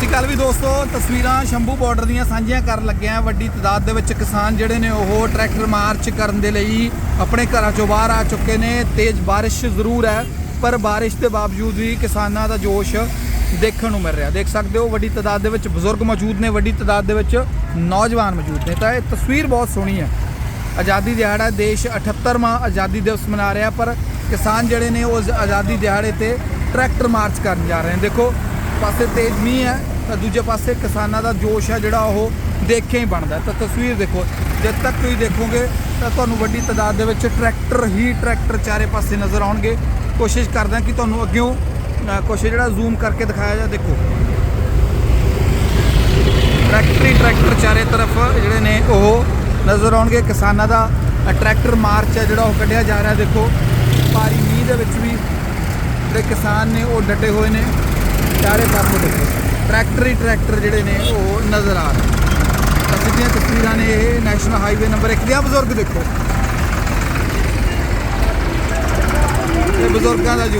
ਸਤਿ ਸ਼੍ਰੀ ਅਕਾਲ ਵੀ ਦੋਸਤੋ, ਤਸਵੀਰਾਂ ਸ਼ੰਭੂ ਬਾਰਡਰ ਦੀਆਂ ਸਾਂਝੀਆਂ ਕਰਨ ਲੱਗਿਆ ਵੱਡੀ ਤਦਾਦ ਦੇ ਵਿੱਚ ਕਿਸਾਨ ਜਿਹੜੇ ਨੇ ਉਹ ਟਰੈਕਟਰ ਮਾਰਚ ਕਰਨ ਦੇ ਲਈ ਆਪਣੇ ਘਰਾਂ ਚੋਂ ਬਾਹਰ ਆ ਚੁੱਕੇ ਨੇ। ਤੇਜ਼ ਬਾਰਿਸ਼ ਜ਼ਰੂਰ ਹੈ, ਪਰ ਬਾਰਿਸ਼ ਦੇ ਬਾਵਜੂਦ ਵੀ ਕਿਸਾਨਾਂ ਦਾ ਜੋਸ਼ ਦੇਖਣ ਨੂੰ ਮਿਲ ਰਿਹਾ। ਦੇਖ ਸਕਦੇ ਹੋ, ਵੱਡੀ ਤਦਾਦ ਦੇ ਵਿੱਚ ਬਜ਼ੁਰਗ ਮੌਜੂਦ ਨੇ, ਵੱਡੀ ਤਦਾਦ ਦੇ ਵਿੱਚ ਨੌਜਵਾਨ ਮੌਜੂਦ ਨੇ। ਤਾਂ ਇਹ ਤਸਵੀਰ ਬਹੁਤ ਸੋਹਣੀ ਹੈ। ਆਜ਼ਾਦੀ ਦਿਹਾੜਾ ਦੇਸ਼ 78ਵਾਂ ਆਜ਼ਾਦੀ ਦਿਵਸ ਮਨਾ ਰਿਹਾ, ਪਰ ਕਿਸਾਨ ਜਿਹੜੇ ਨੇ ਉਹ ਆਜ਼ਾਦੀ ਦਿਹਾੜੇ ਤੇ ਟਰੈਕਟਰ ਮਾਰਚ ਕਰਨ ਜਾ ਰਹੇ ਨੇ। ਦੇਖੋ ਪਾਸੇ ਤੇਜ਼ ਮੀਂਹ ਹੈ, ਤਾਂ ਦੂਜੇ ਪਾਸੇ ਕਿਸਾਨਾਂ ਦਾ ਜੋਸ਼ ਹੈ ਜਿਹੜਾ ਉਹ ਦੇਖਿਆ ਹੀ ਬਣਦਾ ਤਾਂ ਤਸਵੀਰ ਦੇਖੋ, ਜਦ ਤੱਕ ਤੁਸੀਂ ਦੇਖੋਗੇ ਤਾਂ ਤੁਹਾਨੂੰ ਵੱਡੀ ਤਾਦਾਦ ਦੇ ਵਿੱਚ ਟਰੈਕਟਰ ਹੀ ਟਰੈਕਟਰ ਚਾਰੇ ਪਾਸੇ ਨਜ਼ਰ ਆਉਣਗੇ। ਕੋਸ਼ਿਸ਼ ਕਰਦਾ ਕਿ ਤੁਹਾਨੂੰ ਅੱਗਿਓਂ ਕੁਛ ਜਿਹੜਾ ਜ਼ੂਮ ਕਰਕੇ ਦਿਖਾਇਆ ਜਾ ਦੇਖੋ। ਟਰੈਕਟਰ ਹੀ ਟਰੈਕਟਰ ਚਾਰੇ ਤਰਫ ਜਿਹੜੇ ਨੇ ਉਹ ਨਜ਼ਰ ਆਉਣਗੇ। ਕਿਸਾਨਾਂ ਦਾ ਟਰੈਕਟਰ ਮਾਰਚ ਹੈ ਜਿਹੜਾ ਉਹ ਕੱਢਿਆ ਜਾ ਰਿਹਾ। ਦੇਖੋ, ਭਾਰੀ ਮੀਂਹ ਦੇ ਵਿੱਚ ਵੀ ਜਿਹੜੇ ਕਿਸਾਨ ਨੇ ਉਹ ਡਟੇ ਹੋਏ ਨੇ। ਚਾਰੇ ਪਾਸੇ ਦੇਖੋ। ਟਰੈਕਟਰ ਹੀ ਟਰੈਕਟਰ ਜਿਹੜੇ ਨੇ, ਉਹ ਨਜ਼ਰ ਆ ਰਹੇ ਤਾਂ ਸਿੱਧੀਆਂ ਤਸਵੀਰਾਂ ਨੇ ਇਹ ਨੈਸ਼ਨਲ ਹਾਈਵੇ ਨੰਬਰ 1 ਦੀਆਂ ਬਜ਼ੁਰਗ ਦੇਖੋ। ਇਹ ਬਜ਼ੁਰਗਾਂ ਦਾ ਜੋ